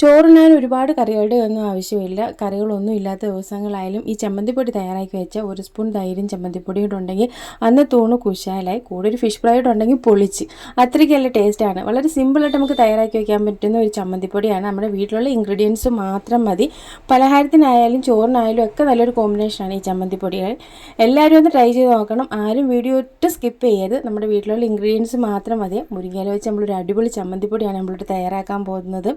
ചോറിനാൻ ഒരുപാട് കറികളുടെ ഒന്നും ആവശ്യമില്ല. കറികളൊന്നും ഇല്ലാത്ത ദിവസങ്ങളായാലും ഈ ചമ്മന്തിപ്പൊടി തയ്യാറാക്കി വെച്ച ഒരു സ്പൂൺ തൈരും ചമ്മന്തിപ്പൊടി ഇട്ടുണ്ടെങ്കിൽ അന്ന് തൂണ് കുശാലായി. കൂടെ ഒരു ഫിഷ് ഫ്രൈ ഉണ്ടെങ്കിൽ പൊളിച്ച്. അത്രയ്ക്കല്ല ടേസ്റ്റാണ് വളരെ സിമ്പിളായിട്ട് നമുക്ക് തയ്യാറാക്കി വയ്ക്കാൻ പറ്റുന്ന ഒരു ചമ്മന്തിപ്പൊടിയാണ്. നമ്മുടെ വീട്ടിലുള്ള ഇൻഗ്രീഡിയൻസ് മാത്രം മതി. പലഹാരത്തിനായാലും ചോറിനായാലും ഒക്കെ നല്ലൊരു കോമ്പിനേഷനാണ് ഈ ചമ്മന്തിപ്പൊടികൾ. എല്ലാവരും ഒന്ന് ട്രൈ ചെയ്ത് നോക്കണം. ആരും വീഡിയോ ഒട്ടും സ്കിപ്പ് ചെയ്യരുത്. നമ്മുടെ വീട്ടിലുള്ള ഇൻഗ്രീഡിയൻസ് മാത്രം മതി. മുരിങ്ങയില വെച്ച് നമ്മളൊരു അടിപൊളി ചമ്മന്തിപ്പൊടിയാണ് നമ്മളിവിടെ തയ്യാറാക്കാൻ പോകുന്നത്.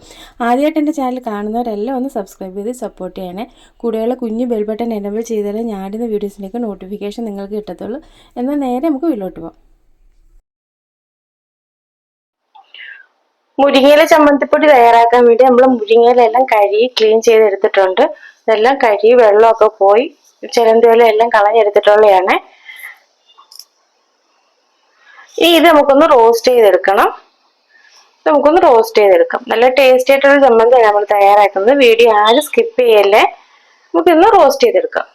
ആദ്യമായിട്ട് എന്റെ ചാനൽ കാണുന്നവരെല്ലാം ഒന്ന് സബ്സ്ക്രൈബ് ചെയ്ത് സപ്പോർട്ട് ചെയ്യണേ. കൂടെയുള്ള കുഞ്ഞു ബെൽ ബട്ടൺ എനബിൾ ചെയ്താലേ ഞാനിടുന്ന വീഡിയോസിലേക്ക് നോട്ടിഫിക്കേഷൻ നിങ്ങൾക്ക് കിട്ടത്തുള്ളൂ. എന്നാൽ നേരെ നമുക്ക് വീട്ടിലോട്ട് പോകാം മുരിങ്ങയില ചമ്മന്തിപ്പൊടി തയ്യാറാക്കാൻ വേണ്ടി നമ്മൾ മുരിങ്ങയിലെല്ലാം കഴുകി ക്ലീൻ ചെയ്തെടുത്തിട്ടുണ്ട്. ഇതെല്ലാം കഴുകി വെള്ളമൊക്കെ പോയി ചിലന്തിവെല്ലാം എല്ലാം കളഞ്ഞെടുത്തിട്ടുള്ളതാണ് ഇനി ഇത് നമുക്കൊന്ന് റോസ്റ്റ് ചെയ്തെടുക്കണം. നമുക്കൊന്ന് റോസ്റ്റ് ചെയ്തെടുക്കാം. നല്ല ടേസ്റ്റി ആയിട്ടുള്ള ചമ്മന്തിയാണ് നമ്മൾ തയ്യാറാക്കുന്നത്. വീഡിയോ ആരും സ്കിപ്പ് ചെയ്യല്ലേ. നമുക്കിന്ന് റോസ്റ്റ് ചെയ്തെടുക്കാം.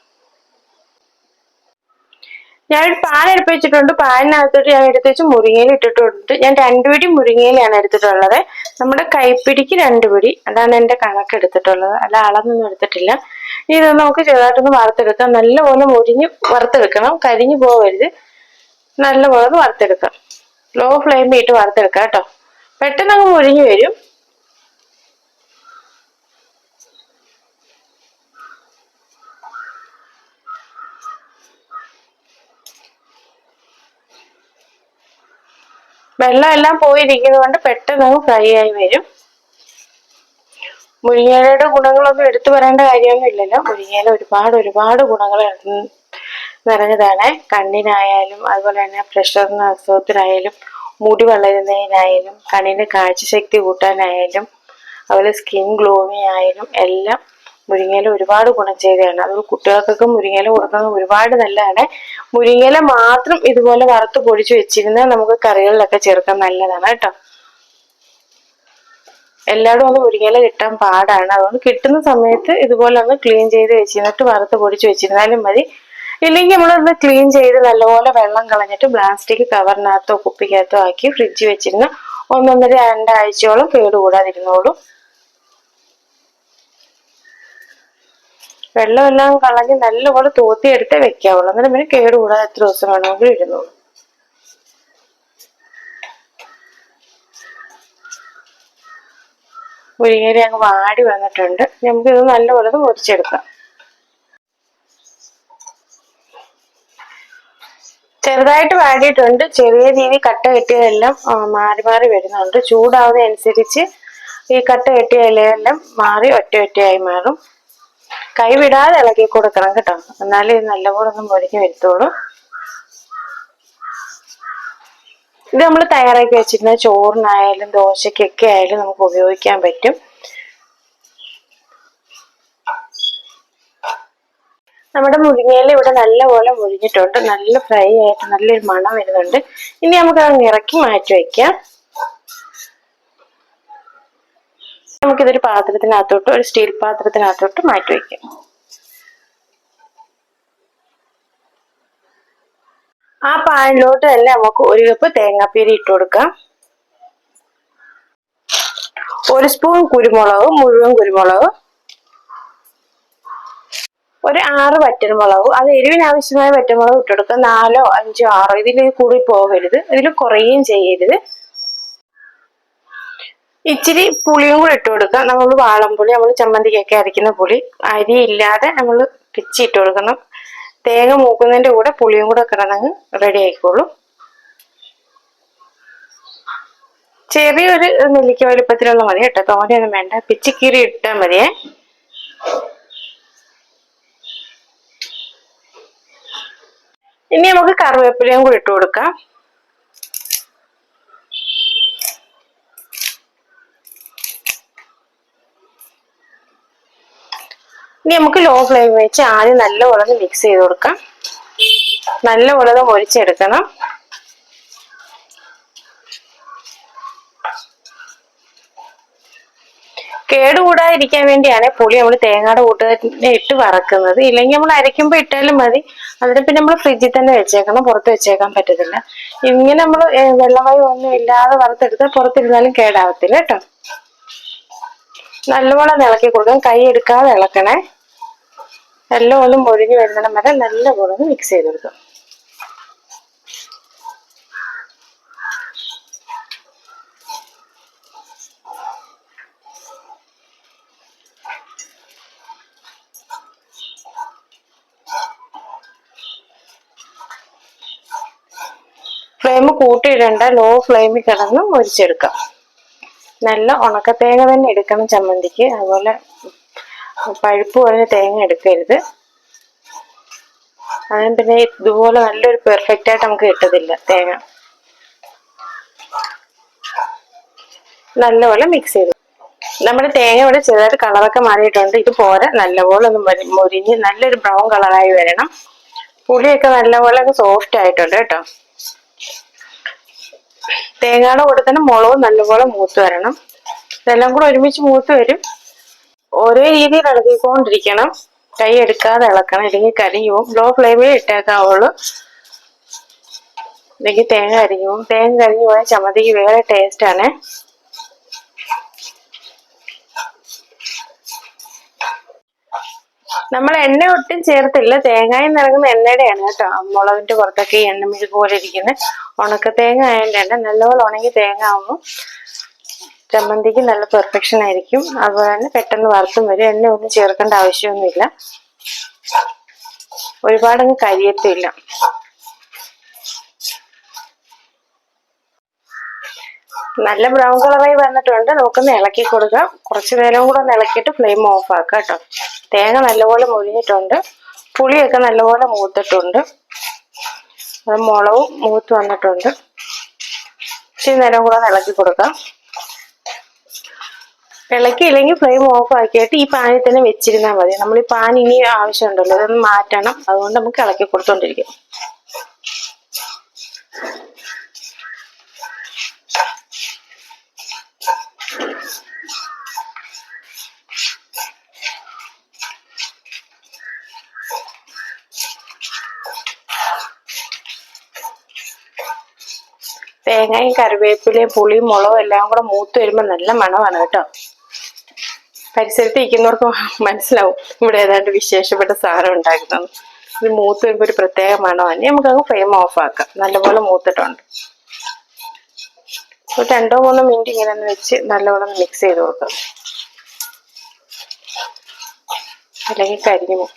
ഞാനൊരു പാൻ എടുപ്പിച്ചിട്ടുണ്ട് പാനിനകത്തോട്ട് ഞാൻ എടുത്ത് വെച്ച് മുരിങ്ങയിൽ ഇട്ടിട്ടുണ്ട്. ഞാൻ രണ്ടു പിടി മുരിങ്ങയിലാണ് എടുത്തിട്ടുള്ളത്. നമ്മുടെ കൈപ്പിടിക്ക് രണ്ടു പിടി. അതാണ് എന്റെ കണക്ക് എടുത്തിട്ടുള്ളത്. അല്ല അളന്നൊന്നും എടുത്തിട്ടില്ല. ഇനി ഇത് നമുക്ക് ചെറുതായിട്ടൊന്ന് വറുത്തെടുക്കാം. നല്ലപോലെ മുരിഞ്ഞ് വറുത്തെടുക്കണം. കരിഞ്ഞു പോകരുത് നല്ലപോലെ വറുത്തെടുക്കാം. ലോ ഫ്ലെയിമിൽ ഇട്ട് വറുത്തെടുക്കാം കേട്ടോ. പെട്ടെന്ന് അങ്ങ് മുരിഞ്ഞു വരും. വെള്ളം എല്ലാം പോയിരിക്കുന്നത് കൊണ്ട് പെട്ടെന്ന് അങ്ങ് ഫ്രൈ ആയി വരും. മുരിങ്ങയിലയുടെ ഗുണങ്ങളൊന്നും എടുത്തു പറയേണ്ട കാര്യമൊന്നും ഇല്ലല്ലോ. മുരിങ്ങയില ഒരുപാട് ഒരുപാട് ഗുണങ്ങൾ നിറഞ്ഞതാണ്. കണ്ണിനായാലും അതുപോലെ തന്നെ പ്രഷറിന് അസുഖത്തിനായാലും മുടി വളരുന്നതിനായാലും കണ്ണിന് കാഴ്ചശക്തി കൂട്ടാനായാലും അതുപോലെ സ്കിൻ ഗ്ലോവിങ് ആയാലും എല്ലാം മുരിങ്ങയില ഒരുപാട് ഗുണം ചെയ്തതാണ്. അത് കുട്ടികൾക്കൊക്കെ മുരിങ്ങയില കൊടുക്കുന്നത് ഒരുപാട് നല്ലതാണ്. മുരിങ്ങയില മാത്രം ഇതുപോലെ വറുത്ത് പൊടിച്ചു വെച്ചിരുന്നാൽ നമുക്ക് കറികളിലൊക്കെ ചേർക്കാൻ നല്ലതാണ് കേട്ടോ. എല്ലായിടും ഒന്ന് മുരിങ്ങയില കിട്ടാൻ പാടാണ്. അതുകൊണ്ട് കിട്ടുന്ന സമയത്ത് ഇതുപോലെ ഒന്ന് ക്ലീൻ ചെയ്ത് വെച്ചിരുന്നിട്ട് വറുത്ത് പൊടിച്ച് വെച്ചിരുന്നാലും മതി. ഇല്ലെങ്കിൽ നമ്മളൊന്ന് ക്ലീൻ ചെയ്ത് നല്ലപോലെ വെള്ളം കളഞ്ഞിട്ട് പ്ലാസ്റ്റിക് കവറിനകത്തോ കുപ്പിക്കകത്തോ ആക്കി ഫ്രിഡ്ജ് വെച്ചിരുന്ന ഒന്നൊന്നര രണ്ടാഴ്ചയോളം കേടുകൂടാതിരുന്നോളും. വെള്ളമെല്ലാം കളഞ്ഞ് നല്ലപോലെ തോത്തിയെടുത്തേ വെക്കാവുള്ളൂ. അന്നേരം പിന്നെ കേടുകൂടാതെ എത്ര ദിവസം വേണമെങ്കിലും ഇരുന്നോളൂ. മുരിങ്ങേരി അങ്ങ് വാടി വന്നിട്ടുണ്ട്. നമുക്ക് ഇത് നല്ലപോലെ മുറിച്ചെടുക്കാം. ചെറുതായിട്ട് വാടിയിട്ടുണ്ട് ചെറിയ രീതി കട്ട കെട്ടിയതെല്ലാം മാറി മാറി വരുന്നുണ്ട്. ചൂടാവുന്നതനുസരിച്ച് ഈ കട്ട കെട്ടിയ ഇലയെല്ലാം മാറി ഒറ്റ ഒറ്റയായി മാറും. കൈവിടാതെ ഇളകി കൊടുക്കണം കേട്ടോ. എന്നാലേ ഇത് നല്ലപോലെ ഒന്നും മുരിഞ്ഞ് വരുത്തോളൂ ഇത് നമ്മൾ തയ്യാറാക്കി വെച്ചിരുന്ന ചോറിനായാലും ദോശയ്ക്കൊക്കെ ആയാലും നമുക്ക് ഉപയോഗിക്കാൻ പറ്റും. നമ്മുടെ മുരിങ്ങയില ഇവിടെ നല്ലപോലെ മുരിഞ്ഞിട്ടുണ്ട്. നല്ല ഫ്രൈ ആയിട്ട് നല്ലൊരു മണം വരുന്നുണ്ട്. ഇനി നമുക്ക് അത് ഇറക്കി മാറ്റി വെക്കാം. നമുക്കിതൊരു പാത്രത്തിനകത്തോട്ട് ഒരു സ്റ്റീൽ പാത്രത്തിനകത്തോട്ട് മാറ്റി വെക്കാം. ആ പാനിലോട്ട് തന്നെ നമുക്ക് ഒരു കപ്പ് തേങ്ങാപ്പീരി ഇട്ട് കൊടുക്കാം. ഒരു സ്പൂൺ കുരുമുളക് മുഴുവൻ കുരുമുളക്. ഒരു ആറ് വറ്റൽമുളക് അത് എരിവിന് ആവശ്യമായ വറ്റൽമുളക് ഇട്ടെടുക്കുക നാലോ അഞ്ചോ ആറോ ഇതിൽ കൂടി പോകരുത് ഇതിൽ കുറയുകയും ചെയ്യരുത്. ഇച്ചിരി പുളിയും കൂടെ ഇട്ട് കൊടുക്കുക. നമ്മൾ വാളംപുളി നമ്മൾ ചമ്മന്തിക്കൊക്കെ അരയ്ക്കുന്ന പുളി. അരി ഇല്ലാതെ നമ്മൾ പിച്ചി ഇട്ട് കൊടുക്കണം. തേങ്ങ മൂക്കുന്നതിന്റെ കൂടെ പുളിയും കൂടെ കിടന്നങ്ങ് റെഡി ആയിക്കോളും. ചെറിയൊരു നെല്ലിക്ക വലുപ്പത്തിലുള്ള മതി കേട്ടോ. തോനെയൊന്നും വേണ്ട. പിച്ചിക്കീറി ഇട്ടാൽ മതിയേ. ഇനി നമുക്ക് കറിവേപ്പിലയും കൂടി ഇട്ട് കൊടുക്കാം. ഇനി നമുക്ക് ലോ ഫ്ലെയിം വെച്ച് ആദ്യം നല്ലപോലെ മിക്സ് ചെയ്ത് കൊടുക്കാം. നല്ലപോലെ മൊരിച്ചെടുക്കണം. കേടുകൂടാതിരിക്കാൻ വേണ്ടിയാണ് പുളി നമ്മൾ തേങ്ങയുടെ കൂട്ടുകാരെ ഇട്ട് വറക്കുന്നത്. ഇല്ലെങ്കിൽ നമ്മൾ അരയ്ക്കുമ്പോൾ ഇട്ടാലും മതി. അതിന് പിന്നെ നമ്മൾ ഫ്രിഡ്ജിൽ തന്നെ വെച്ചേക്കണം. പുറത്ത് വെച്ചേക്കാൻ പറ്റത്തില്ല. ഇങ്ങനെ നമ്മൾ വെള്ളമായി ഒന്നും ഇല്ലാതെ വറുത്തെടുത്താൽ പുറത്തിരുന്നാലും കേടാവത്തില്ല കേട്ടോ. നല്ലപോലെ ഇളക്കി കൊടുക്കാം കൈ എടുക്കാതെ ഇളക്കണേ. എല്ലാം ഒന്ന് മൊഴിഞ്ഞു വരുന്നിടം വരെ നല്ലപോലെ മിക്സ് ചെയ്ത് കൊടുക്കാം ഫ്ലെയിം കൂട്ടിയിടേണ്ട ലോ ഫ്ലെയിമിൽ കിടന്ന് മുരിച്ചെടുക്കാം നല്ല ഉണക്കത്തേങ്ങ തന്നെ എടുക്കണം ചമ്മന്തിക്ക്. അതുപോലെ പഴുപ്പ് കുറഞ്ഞ തേങ്ങ എടുക്കരുത്. അതിന് പിന്നെ ഇതുപോലെ നല്ലൊരു പെർഫെക്റ്റ് ആയിട്ട് നമുക്ക് കിട്ടത്തില്ല തേങ്ങ. നല്ലപോലെ മിക്സ് ചെയ്തു. നമ്മുടെ തേങ്ങ ഇവിടെ ചെറുതായിട്ട് കളറൊക്കെ മാറിയിട്ടുണ്ട്. ഇത് പോരെ. നല്ലപോലെ ഒന്ന് മുരിഞ്ഞ് നല്ലൊരു ബ്രൗൺ കളറായി വരണം. പുളിയൊക്കെ നല്ലപോലെ സോഫ്റ്റ് ആയിട്ടുണ്ട് കേട്ടോ. തേങ്ങയുടെ കൂടെ തന്നെ മുളകും നല്ലപോലെ മൂത്ത് വരണം. ഇതെല്ലാം കൂടെ ഒരുമിച്ച് മൂത്ത് വരും. ഒരേ രീതിയിൽ ഇളകിക്കൊണ്ടിരിക്കണം. കൈ എടുക്കാതെ ഇളക്കണം. ഇല്ലെങ്കിൽ പോകും ലോ ഫ്ലെയിമിൽ ഇട്ടേക്കാവുള്ളൂ. ഇല്ലെങ്കിൽ തേങ്ങ കരിഞ്ഞു പോകും തേങ്ങ കരിഞ്ഞു പോയാൽ ചമ്മന്തിക്ക് വേറെ ടേസ്റ്റ് നമ്മൾ എണ്ണ ഒട്ടും ചേർത്തില്ല. തേങ്ങയും നിറങ്ങുന്ന എണ്ണയുടെയാണ് കേട്ടോ. മുളകിന്റെ പുറത്തൊക്കെ എണ്ണ മെഴുക് പോലെ ഇരിക്കുന്നത് ഉണക്ക തേങ്ങ ആയതിന്റെ എണ്ണ നല്ലപോലെ ഉണങ്ങി തേങ്ങ ആവുമ്പോൾ ചമ്മന്തിക്ക് നല്ല പെർഫെക്ഷൻ ആയിരിക്കും. അതുപോലെ തന്നെ പെട്ടെന്ന് വറുത്തും വരും. എണ്ണ ഒന്നും ചേർക്കേണ്ട ആവശ്യമൊന്നുമില്ല. ഒരുപാടങ്ങ് കരിയത്തില്ല നല്ല ബ്രൗൺ കളറായി വന്നിട്ടുണ്ട്. നമുക്കൊന്ന് ഇളക്കി കൊടുക്കാം. കുറച്ച് നേരം കൂടെ ഒന്ന് ഇളക്കിയിട്ട് ഫ്ലെയിം ഓഫ് ആക്കാം കേട്ടോ. തേങ്ങ നല്ലപോലെ മുഴിഞ്ഞിട്ടുണ്ട് പുളിയൊക്കെ നല്ലപോലെ മൂത്തിട്ടുണ്ട്. മുളകും മൂത്ത് വന്നിട്ടുണ്ട്. ഇച്ചിരി നേരം കൂടെ ഇളക്കി കൊടുക്കാം. ഇളക്കിയില്ലെങ്കിൽ ഫ്ലെയിം ഓഫ് ആക്കിയിട്ട് ഈ പാനിൽ തന്നെ വെച്ചിരുന്നാൽ മതി. നമ്മൾ ഈ പാൻ ഇനി ആവശ്യമുണ്ടല്ലോ ഇതൊന്ന് മാറ്റണം. അതുകൊണ്ട് നമുക്ക് ഇളക്കി കൊടുത്തോണ്ടിരിക്കും. തേങ്ങയും കറിവേപ്പിലയും പുളിയും മുളകും എല്ലാം കൂടെ മൂത്ത് വരുമ്പോൾ നല്ല മണമാണ് കേട്ടോ. പരിസരത്ത് ഇരിക്കുന്നവർക്ക് മനസ്സിലാവും ഇവിടെ ഏതാണ്ട് വിശേഷപ്പെട്ട സാധനം ഉണ്ടാക്കുന്നത് ഇത് മൂത്ത് വരുമ്പോൾ ഒരു പ്രത്യേക മണമാണ്. നമുക്കത് ഫ്ലെയിം ഓഫ് ആക്കാം. നല്ലപോലെ മൂത്തിട്ടുണ്ട്. ഒരു രണ്ടോ മൂന്നോ മിനിറ്റ് ഇങ്ങനെ ഒന്ന് വെച്ച് നല്ലപോലെ മിക്സ് ചെയ്ത് കൊടുക്കാം. അല്ലെങ്കിൽ കരിഞ്ഞു പോകും.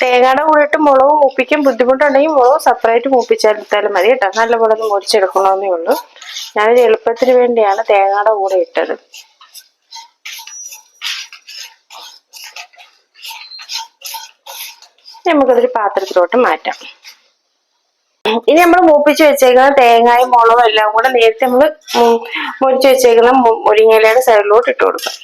തേങ്ങയുടെ കൂടിയിട്ട് മുളക് മൂപ്പിക്കാൻ ബുദ്ധിമുട്ടുണ്ടെങ്കിൽ മുളക് സെപ്പറേറ്റ് മൂപ്പിച്ചെടുത്താലും മതി കേട്ടോ. നല്ലപോലെ ഒന്ന് മുറിച്ചെടുക്കണമെന്നേ ഉള്ളൂ. ഞാനൊരു എളുപ്പത്തിന് വേണ്ടിയാണ് തേങ്ങയുടെ കൂടെ ഇട്ടത്. നമുക്കതൊരു പാത്രത്തിലോട്ട് മാറ്റാം. ഇനി നമ്മൾ മൂപ്പിച്ച് വെച്ചേക്കുന്ന തേങ്ങയും മുളകും എല്ലാം കൂടെ നേരത്തെ നമ്മൾ മുറിച്ച് വെച്ചേക്കുന്ന മുരിങ്ങയിലയുടെ സൈഡിലോട്ട് ഇട്ട് കൊടുക്കാം.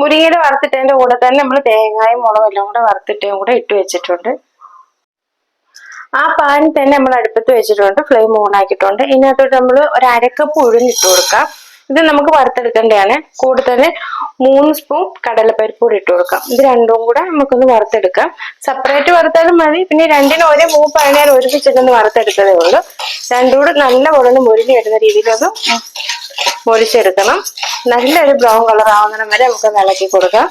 മുരിങ്ങയുടെ വറുത്തിട്ടതിന്റെ കൂടെ തന്നെ നമ്മൾ തേങ്ങയും മുളകും എല്ലാം കൂടെ വറുത്തിട്ടേം കൂടെ ഇട്ട് വെച്ചിട്ടുണ്ട്. ആ പാൻ തന്നെ നമ്മൾ അടുപ്പത്ത് വെച്ചിട്ടുണ്ട്. ഫ്ലെയിം ഓൺ ആക്കിയിട്ടുണ്ട്. ഇതിനകത്തോട്ട് നമ്മൾ ഒരു അരക്കപ്പ് ഉഴുന്നിട്ട് കൊടുക്കാം. ഇത് നമുക്ക് വറുത്തെടുക്കേണ്ടതാണ്. കൂടെ തന്നെ മൂന്ന് സ്പൂൺ കടലപ്പരിപ്പ് കൂടി ഇട്ട് കൊടുക്കാം. ഇത് രണ്ടും കൂടെ നമുക്കൊന്ന് വറുത്തെടുക്കാം. സെപ്പറേറ്റ് വറുത്താലും മതി. പിന്നെ രണ്ടിനും ഒരേ മൂപ്പ് അതിനാൽ ഒരുമിച്ചിട്ടൊന്ന് വറുത്തെടുത്തതേ ഉള്ളൂ. രണ്ടും കൂടെ നല്ല പോലെ മുരിഞ്ഞ് വരുന്ന രീതിയിലൊന്ന് മുരിച്ചെടുക്കണം നല്ലൊരു ബ്രൗൺ കളർ ആവുന്നിടം വരെ നമുക്ക് ഇളക്കി കൊടുക്കാം.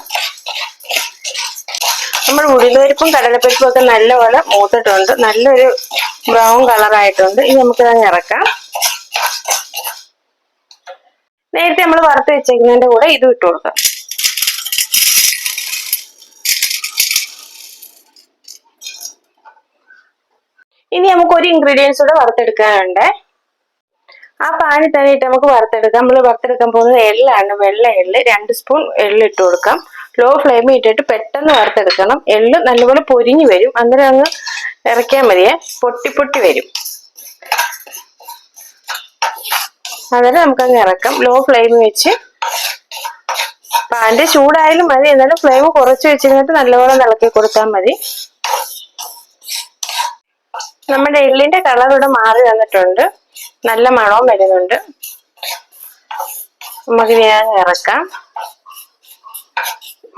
നമ്മൾ ഉഴുന്നുപരിപ്പും കടലപ്പരിപ്പും ഒക്കെ നല്ലപോലെ മൂത്തിട്ടുണ്ട്. നല്ലൊരു ബ്രൗൺ കളറായിട്ടുണ്ട് ഇനി നമുക്ക് അതിന് ഇറക്കാം. നേരത്തെ നമ്മൾ വറുത്ത് വെച്ചേക്കുന്നതിന്റെ കൂടെ ഇതും ഇട്ട് കൊടുക്കാം. ഇനി നമുക്ക് ഒരു ഇൻഗ്രീഡിയൻസ് കൂടെ വറുത്തെടുക്കാനുണ്ട്. ആ പാനിൽ തന്നെ ഇട്ട് നമുക്ക് വറുത്തെടുക്കാം. നമ്മൾ വറുത്തെടുക്കാൻ പോകുന്നത് എള്ളാണ്. വെള്ള എള്ള് രണ്ട് സ്പൂൺ എള്ള് ഇട്ട് കൊടുക്കാം. ലോ ഫ്ലെയിമിൽ ഇട്ടിട്ട് പെട്ടെന്ന് വറുത്തെടുക്കണം. എള്ള് നല്ലപോലെ പൊരിഞ്ഞു വരും. അന്നേരം അങ്ങ് ഇറക്കിയാൽ മതിയേ. പൊട്ടി പൊട്ടി വരും. അന്നേരം നമുക്കങ്ങ് ഇറക്കാം. ലോ ഫ്ലെയിം വെച്ച് പാന്റെ ചൂടായാലും മതി. എന്നാലും ഫ്ലെയിം കുറച്ച് വെച്ചിരുന്നിട്ട് നല്ലപോലെ ഇളക്കി കൊടുത്താൽ മതി. നമ്മുടെ എള്ളിന്റെ കളർ ഇവിടെ മാറി വന്നിട്ടുണ്ട്. നല്ല മണവും വരുന്നുണ്ട്. നമുക്ക് ഞാൻ ഇറക്കാം.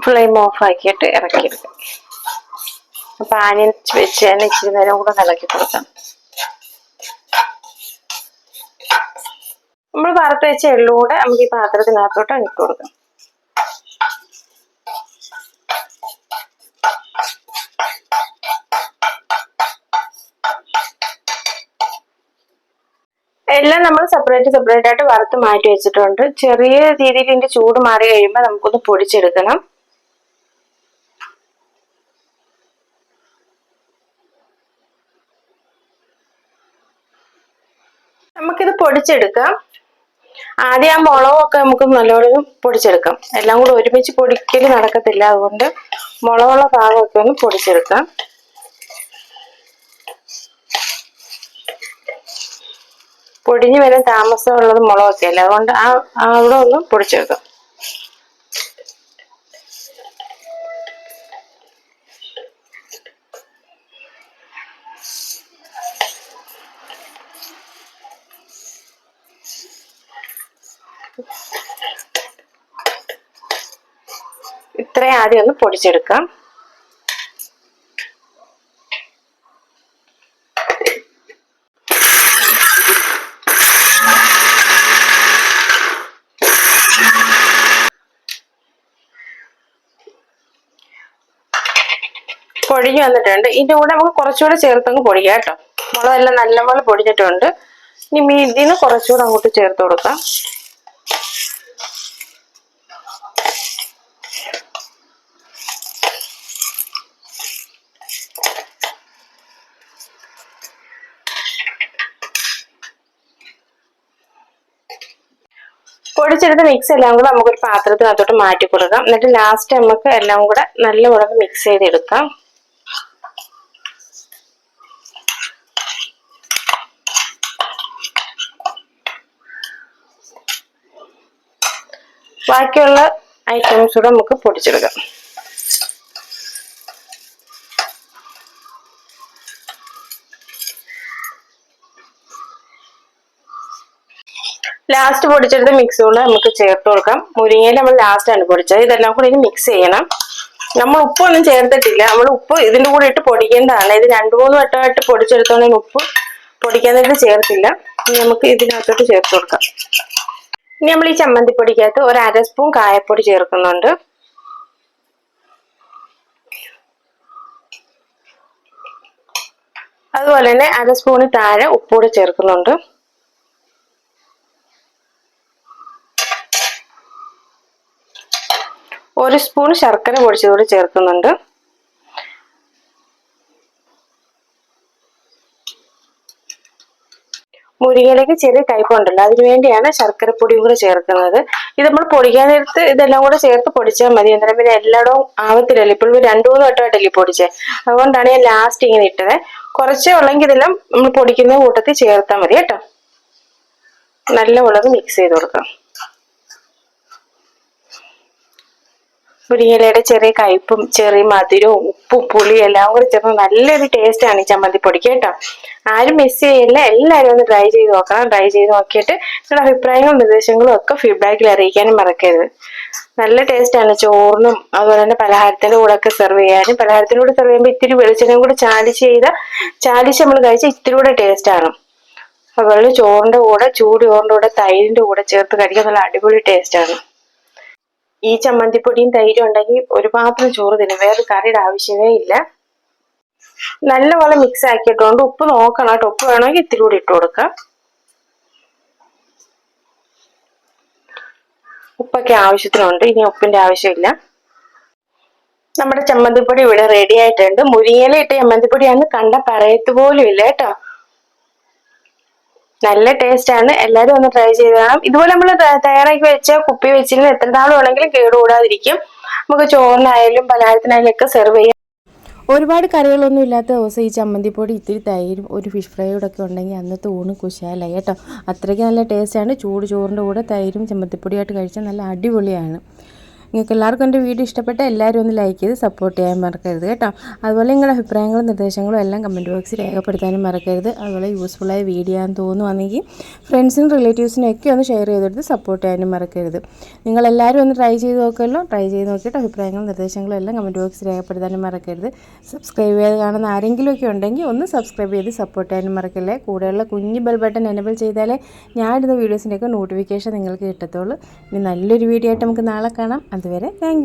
ഫ്ലെയിം ഓഫ് ആക്കിയിട്ട് ഇറക്കിയെടുക്കാം. അപ്പൊ ആനിയൻ വെച്ച് തന്നെ ഇച്ചിരി നേരം കൂടെ ഇളക്കി കൊടുക്കാം. നമ്മൾ വറുത്ത് വെച്ച എള്ളുകൂടെ നമുക്ക് ഈ പാത്രത്തിനകത്തോട്ട് ഇട്ട് കൊടുക്കാം. എല്ലാം നമ്മൾ സെപ്പറേറ്റ് സെപ്പറേറ്റ് ആയിട്ട് വറുത്ത് മാറ്റി വെച്ചിട്ടുണ്ട്. ചെറിയ രീതിയിൽ ഇതിന്റെ ചൂട് മാറി കഴിയുമ്പോൾ നമുക്കൊന്ന് പൊടിച്ചെടുക്കണം. നമുക്കിത് പൊടിച്ചെടുക്കാം. ആദ്യം ആ മുളകൊക്കെ നമുക്ക് നല്ലോണം പൊടിച്ചെടുക്കാം. എല്ലാം കൂടെ ഒരുമിച്ച് പൊടിക്കൽ നടക്കത്തില്ല. അതുകൊണ്ട് മുളകുള്ള ഭാഗമൊക്കെ ഒന്ന് പൊടിച്ചെടുക്കാം. പൊടിഞ്ഞു വരാൻ താമസമുള്ളത് മുളകൊക്കെ അല്ലേ അതുകൊണ്ട് ആ അവിടെ ഒന്ന് പൊടിച്ചു വെക്കും. ഇത്രയും ആദ്യം ഒന്ന് പൊടിച്ചെടുക്കാം. പൊടിഞ്ഞു വന്നിട്ടുണ്ട്. ഇതിന്റെ കൂടെ നമുക്ക് കുറച്ചുകൂടെ ചേർത്തങ്ങ് പൊടിക്കാം കേട്ടോ. മുളകെല്ലാം നല്ലപോലെ പൊടിഞ്ഞിട്ടുണ്ട്. ഇനി മീതിന് കുറച്ചുകൂടെ അങ്ങോട്ട് ചേർത്ത് കൊടുക്കാം. പൊടിച്ചെടുത്ത മിക്സ് എല്ലാം കൂടെ നമുക്കൊരു പാത്രത്തിനകത്തോട്ട് മാറ്റി കൊടുക്കാം. എന്നിട്ട് ലാസ്റ്റ് നമുക്ക് എല്ലാം കൂടെ നല്ല നല്ലപോലെ മിക്സ് ചെയ്തെടുക്കാം. ബാക്കിയുള്ള ഐറ്റംസ് കൂടെ നമുക്ക് പൊടിച്ചെടുക്കാം. ലാസ്റ്റ് പൊടിച്ചെടുത്ത മിക്സ് കൊണ്ട് നമുക്ക് ചേർത്ത് കൊടുക്കാം. മുരിങ്ങയിൽ നമ്മൾ ലാസ്റ്റാണ് പൊടിച്ചത്. ഇതെല്ലാം കൂടി ഇനി മിക്സ് ചെയ്യണം. നമ്മൾ ഉപ്പൊന്നും ചേർത്തിട്ടില്ല. നമ്മൾ ഉപ്പ് ഇതിന്റെ കൂടെ ഇട്ട് പൊടിക്കേണ്ടതാണ്. ഇത് രണ്ട് മൂന്ന് വട്ടമായിട്ട് പൊടിച്ചെടുത്തോണ്ട് ഉപ്പ് പൊടിക്കാനായിട്ട് ചേർത്തില്ല. നമുക്ക് ഇതിനകത്തോട്ട് ചേർത്ത് കൊടുക്കാം. ഇനി നമ്മൾ ഈ ചമ്മന്തിപ്പൊടിക്കകത്ത് ഒരു അര സ്പൂൺ കായപ്പൊടി ചേർക്കുന്നുണ്ട്. അതുപോലെ തന്നെ അര സ്പൂണിൽ താഴെ ഉപ്പൂടെ ചേർക്കുന്നുണ്ട്. ഒരു സ്പൂൺ ശർക്കര പൊടിച്ചതോടെ ചേർക്കുന്നുണ്ട്. മുരിങ്ങയിലേക്ക് ചെറിയ കയ്പുണ്ടല്ലോ അതിനു വേണ്ടിയാണ് ശർക്കരപ്പൊടിയും കൂടെ ചേർക്കുന്നത്. ഇത് നമ്മൾ പൊടിക്കാൻ നേരത്ത് ഇതെല്ലാം കൂടെ ചേർത്ത് പൊടിച്ചാൽ മതി. അന്നേരം പിന്നെ എല്ലായിടവും ആവത്തില്ലല്ലോ. ഇപ്പോൾ രണ്ടു മൂന്ന് വട്ടമായിട്ടല്ലേ പൊടിച്ചേ. അതുകൊണ്ടാണ് ഞാൻ ലാസ്റ്റ് ഇങ്ങനെ ഇട്ടത്. കുറച്ചേ ഉള്ളെങ്കിൽ ഇതെല്ലാം നമ്മൾ പൊടിക്കുന്ന കൂട്ടത്തിൽ ചേർത്താൽ മതി കേട്ടോ. നല്ല ഉള്ളത് മിക്സ് ചെയ്ത് കൊടുക്കാം. മുരിങ്ങയിലയുടെ ചെറിയ കയ്പും ചെറിയ മധുരവും ഉപ്പും പുളിയും എല്ലാം കൂടി ചേർന്ന് നല്ലൊരു ടേസ്റ്റ് ആണ് ഈ ചമ്മന്തിപ്പൊടിക്ക് കേട്ടോ. ആരും മിസ് ചെയ്യില്ല എല്ലാവരും ഒന്ന് ട്രൈ ചെയ്ത് നോക്കണം ട്രൈ ചെയ്ത് നോക്കിയിട്ട് നിങ്ങളുടെ അഭിപ്രായങ്ങളും നിർദ്ദേശങ്ങളും ഒക്കെ ഫീഡ്ബാക്കിൽ അറിയിക്കാനും മറക്കരുത്. നല്ല ടേസ്റ്റ് ആണ് ചോറിനും അതുപോലെ തന്നെ പലഹാരത്തിന്റെ കൂടെ ഒക്കെ സെർവ് ചെയ്യാനും പലഹാരത്തിന്റെ കൂടെ സെർവ് ചെയ്യുമ്പോൾ ഇത്തിരി വെളിച്ചെണ്ണയും കൂടെ ചാലിച്ച് ചെയ്ത ചാലിച്ച് നമ്മൾ കഴിച്ചാൽ ഇത്തിരി കൂടെ ടേസ്റ്റ് ആണ്. അതുപോലെ ചോറിന്റെ കൂടെ ചൂട് ചോറിന്റെ കൂടെ തൈരിന്റെ കൂടെ ചേർത്ത് കഴിക്കാൻ നല്ല അടിപൊളി ടേസ്റ്റ് ആണ്. ഈ ചമ്മന്തിപ്പൊടിയും തൈരും ഉണ്ടെങ്കിൽ ഒരു പാത്രം ചോറ് തിന്നും. വേറെ കറിയുടെ ആവശ്യമേ ഇല്ല. നല്ലപോലെ മിക്സ് ആക്കിയിട്ടുണ്ട് ഉപ്പ് നോക്കണം കേട്ടോ. ഉപ്പ് വേണമെങ്കിൽ ഇത്തിരി കൂടി ഇട്ട് കൊടുക്കാം. ഉപ്പൊക്കെ ആവശ്യത്തിനുണ്ട്. ഇനി ഉപ്പിന്റെ ആവശ്യമില്ല. നമ്മുടെ ചമ്മന്തിപ്പൊടി ഇവിടെ റെഡി ആയിട്ടുണ്ട്. മുരിങ്ങയില ഇട്ട കണ്ട പറയത്ത് പോലും ഇല്ല കേട്ടോ. നല്ല ടേസ്റ്റ് ആണ്. എല്ലാവരും ഒന്ന് ട്രൈ ചെയ്ത് കാണാം. ഇതുപോലെ നമ്മൾ തയ്യാറാക്കി വെച്ച കുപ്പി വെച്ചിരുന്ന എത്ര നാളും ആണെങ്കിലും കേടുകൂടാതിരിക്കും. നമുക്ക് ചോറിനായാലും പലഹാരത്തിനായാലും ഒക്കെ സെർവ് ചെയ്യാം. ഒരുപാട് കറികളൊന്നും ഇല്ലാത്ത ദിവസം ഈ ചമ്മന്തിപ്പൊടി ഇത്തിരി തൈരും ഒരു ഫിഷ് ഫ്രൈയോടെ ഒക്കെ ഉണ്ടെങ്കിൽ അന്നത്തെ ഊണ് കുശാലായി കേട്ടോ. അത്രയ്ക്ക് നല്ല ടേസ്റ്റാണ് ചൂട് ചോറിന്റെ കൂടെ തൈരും ചമ്മന്തിപ്പൊടിയായിട്ട് കഴിച്ചാൽ നല്ല അടിപൊളിയാണ്. നിങ്ങൾക്ക് എല്ലാവർക്കും എന്റെ വീഡിയോ ഇഷ്ടപ്പെട്ട എല്ലാവരും ഒന്ന് ലൈക്ക് ചെയ്ത് സപ്പോർട്ട് ചെയ്യാൻ മറക്കരുത് കേട്ടോ. അതുപോലെ നിങ്ങളുടെ അഭിപ്രായങ്ങളും നിർദ്ദേശങ്ങളും എല്ലാം കമന്റ് ബോക്സിൽ രേഖപ്പെടുത്താനും മറക്കരുത്. അതുപോലെ യൂസ്ഫുള്ളായ വീഡിയോ ആണെന്ന് തോന്നുവാണെങ്കിൽ ഫ്രണ്ട്സിനും റിലേറ്റീവ്സിനും ഒക്കെ ഒന്ന് ഷെയർ ചെയ്തെടുത്ത് സപ്പോർട്ട് ചെയ്യാനും മറക്കരുത്. നിങ്ങളെല്ലാവരും ഒന്ന് ട്രൈ ചെയ്ത് നോക്കുമല്ലോ. ട്രൈ ചെയ്ത് നോക്കിയിട്ട് അഭിപ്രായങ്ങളും നിർദ്ദേശങ്ങളും എല്ലാം കമന്റ് ബോക്സിൽ രേഖപ്പെടുത്താനും മറക്കരുത്. സബ്സ്ക്രൈബ് ചെയ്ത് കാണുന്ന ആരെങ്കിലും ഒക്കെ ഉണ്ടെങ്കിൽ ഒന്ന് സബ്സ്ക്രൈബ് ചെയ്ത് സപ്പോർട്ട് ചെയ്യാനും മറക്കല്ലേ? കൂടെയുള്ള കുഞ്ഞ് ബെൽ ബട്ടൺ എനബിൾ ചെയ്താലേ ഞാൻ ഇടുന്ന വീഡിയോസിന്റെയൊക്കെ നോട്ടിഫിക്കേഷൻ നിങ്ങൾക്ക് കിട്ടത്തുള്ളൂ. ഇനി നല്ലൊരു വീഡിയോ ആയിട്ട് നമുക്ക് നാളെ കാണാം. അതുവരെ താങ്ക്